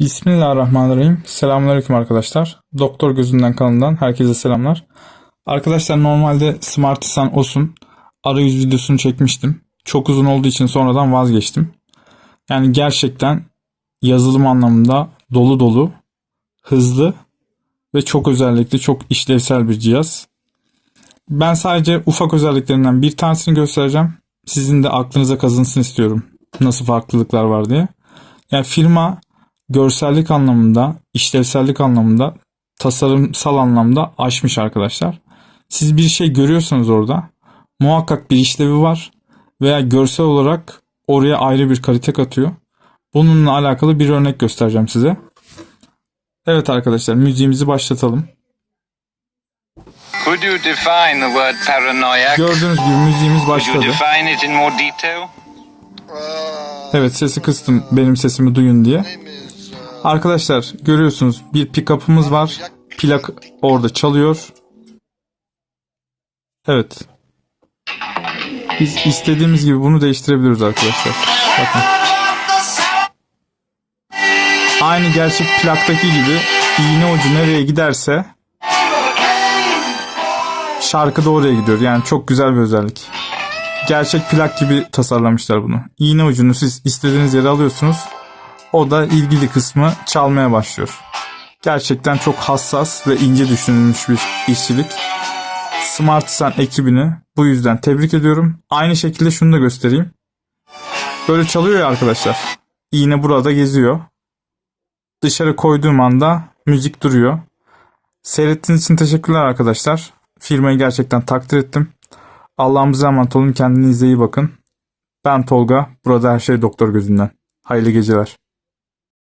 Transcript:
Bismillahirrahmanirrahim. Selamünaleyküm arkadaşlar. Doktor Gözünden kanalından herkese selamlar. Arkadaşlar normalde Smartisan Os'un arayüz videosunu çekmiştim. Çok uzun olduğu için sonradan vazgeçtim. Yani gerçekten yazılım anlamında dolu dolu, hızlı ve çok özellikli, çok işlevsel bir cihaz. Ben sadece ufak özelliklerinden bir tanesini göstereceğim. Sizin de aklınıza kazınsın istiyorum. Nasıl farklılıklar var diye. Yani firma görsellik anlamında, işlevsellik anlamında, tasarımsal anlamda aşmış arkadaşlar. Siz bir şey görüyorsanız orada muhakkak bir işlevi var veya görsel olarak oraya ayrı bir kalite katıyor. Bununla alakalı bir örnek göstereceğim size. Evet arkadaşlar müziğimizi başlatalım. Could you define the word paranoia? Gördüğünüz gibi müziğimiz Could you başladı. define it in more detail? Evet sesi kıstım benim sesimi duyun diye. Arkadaşlar görüyorsunuz bir pick-up'ımız var. Plak orada çalıyor. Evet. Biz istediğimiz gibi bunu değiştirebiliriz arkadaşlar. Bakın. Aynı gerçek plaktaki gibi iğne ucu nereye giderse şarkı da oraya gidiyor. Yani çok güzel bir özellik. Gerçek plak gibi tasarlamışlar bunu. İğne ucunu siz istediğiniz yere alıyorsunuz. O da ilgili kısmı çalmaya başlıyor. Gerçekten çok hassas ve ince düşünülmüş bir işçilik. Smartisan ekibini bu yüzden tebrik ediyorum. Aynı şekilde şunu da göstereyim. Böyle çalıyor ya arkadaşlar. İğne burada geziyor. Dışarı koyduğum anda müzik duruyor. Seyrettiğiniz için teşekkürler arkadaşlar. Firmayı gerçekten takdir ettim. Allah'ımıza emanet olun. Kendinize iyi bakın. Ben Tolga. Burada her şey doktor gözünden. Hayırlı geceler.